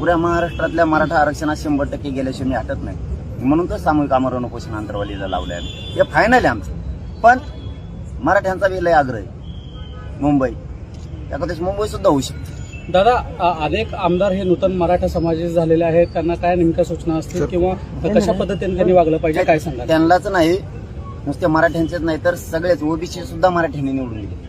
पुऱ्या महाराष्ट्रातल्या मराठा आरक्षणात शंभर टक्के गेल्याशिवाय मी हटत नाही. म्हणून तर सामूहिक आमरण उपोषण अंतरवालीला लावलं आहे हे फायनल आहे आमचं. पण मराठ्यांचा बी लय आग्रह आहे. मुंबई. एखाद्या मुंबई सुद्धा होऊ शकते. दादा अनेक आमदार हे नूतन मराठा समाजाचे झालेले आहेत. त्यांना काय नेमक्या सूचना असतील किंवा कशा पद्धतीने त्यांनी वागलं पाहिजे काय सांगा त्यांनाच नाही. नुसते मराठ्यांचेच नाही तर सगळेच ओबीसी सुद्धा मराठ्यांनी निवडून दिले.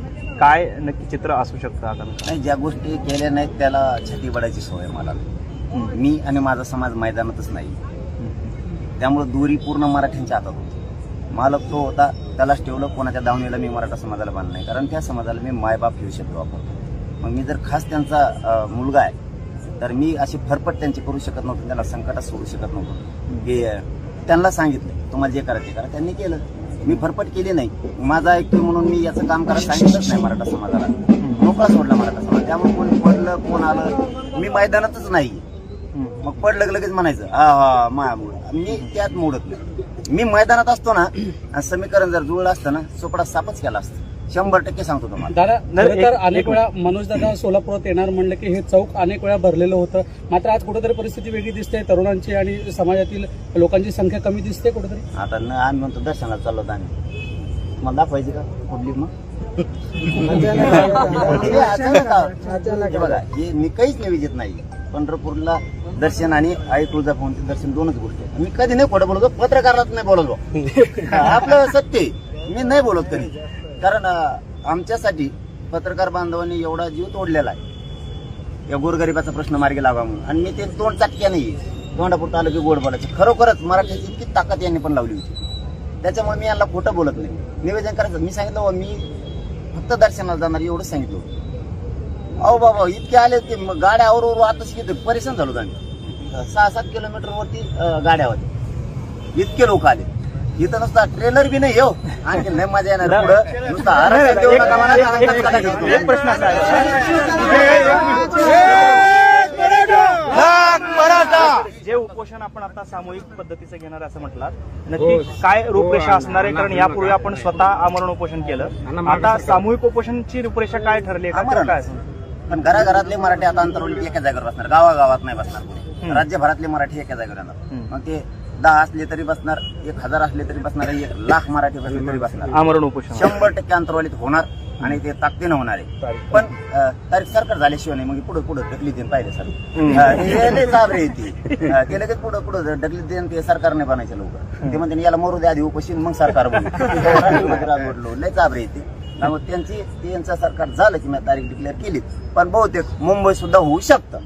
काय नक्की चित्र असू शकतं आता? नाही ज्या गोष्टी केल्या नाहीत त्याला छाती बडायची सवय मला. हं. मी आणि माझा समाज मैदानातच नाही. त्यामुळे दोरी पूर्ण मराठ्यांच्या हातात होती. मालक तो होता त्यालाच ठेवलं कोणाच्या दावणीला मी मराठा समाजाला बांधलं नाही. कारण त्या समाजाला मी मायबाप घेऊ शकतो वापरतो मग मी जर खास त्यांचा मुलगा आहे तर मी अशी फरफट त्यांची करू शकत नव्हतो त्यांना संकटात सोडू शकत नव्हतो. की अं, त्यांना सांगितलं तुम्हाला जे करायचं करा. त्यांनी केलं. मी फरफट केली नाही. माझा ऐकतो म्हणून मी याचं काम करायला सांगितलंच नाही मराठा समाजाला. मोकळा सोडला मराठा समाज. त्यामुळे कोण पडलं कोण आलं मी मैदानातच नाही. मग पडलं लगेच म्हणायचं हा हा माया मोड मी त्यात मोडत नाही. मी मैदानात असतो ना समीकरण जर जुळलं असतं ना सोपडा सापच केला असतं. शंभर टक्के सांगतो तुम्हाला. दादा नाही, खरं तर एक- अनेक एक वेळा मनोज दादा सोलापुरात येणार म्हणलं की हे चौक अनेक वेळा भरलेलं होतं. मात्र आज कुठेतरी परिस्थिती वेगळी दिसते तरुणांची आणि समाजातील लोकांची संख्या कमी दिसते कुठेतरी. आता न आम्ही म्हणतो दर्शनाला चाललो होतो आम्ही. मला दाखवायची का? पब्लिक मग? हे अचानक हे बघा हे मी काहीच निवेदित नाही. पंढरपूरला दर्शन आणि आई तुळजाभवानचं दर्शन दोनच गोष्टी आहेत. मी कधी नाही खोटं बोलतो पत्रकारात नाही बोलत. आपलं सत्य आहे. मी नाही बोलत कधी. कारण आमच्यासाठी पत्रकार बांधवांनी एवढा जीव तोडलेला आहे. या गोरगरिबाचा प्रश्न मार्गी लावा म्हणून. आणि मी ते तोंड चाटक्या नाही. तोंडापूर आलं की गोड बोलायचं खरोखरच मराठीची इतकी ताकद यांनी पण लावली होती. त्याच्यामुळे मी यांना खोटं बोलत नाही. निवेदन करायचं. मी सांगितलं "बुवा, मी फक्त दर्शनाला जाणार एवढं सांगितलं अहो बाबा इतके आले ते मग गाड्या आवरवर आताच किती परेशान झालो आम्ही. सहा सात किलोमीटरवरती गाड्या होत्या. इतके लोक आले. इथं नुसता ट्रेलर बी नाही हो. आणखी नाही मजा येणार पुढं. नुसता आरक्षण देऊ नका एक-. एक प्रश्न असा आहे. जे उपोषण आपण आता सामूहिक पद्धतीचं घेणार असं म्हटलं नक्की काय रूपरेषा असणार आहे? कारण यापूर्वी आपण स्वतः आमरण उपोषण केलं. आता सामूहिक उपोषणची रूपरेषा काय ठरली आहे? का आमरण. काय? पण घराघरातले मराठी आता अंतरवली एका जागेवर बसणार गावागावात नाही बसणार कोणी. हम्म. राज्यभरातले मराठी एका जागेवर येणार. हम्म. मग ते दहा असले तरी बसणार एक हजार असले तरी बसणार एक लाख मराठी बसले तरी बसणार. आमरण उपोषण. शंभर टक्के अंतरवालीत होणार आणि ते ताकदीनं होणार आहे. पण अं, तारीख सरकार झाल्याशिवाय नाही मग पुढे पुढे ढकली देईन पाहिजे सर. ते लय चाबरे ती. ते लगेच पुढे पुढे ढकली देईन ते सरकारने बनायचे लोक ते म्हणते याला मरू द्या आधी उपोषण मग सरकार बनू. राजवडलो. लय चाबरे ते. त्यामुळे त्यांची त्यांचं सरकार झालं की मी तारीख डिक्लेअर केली. पण बहुतेक मुंबई सुद्धा होऊ शकतं.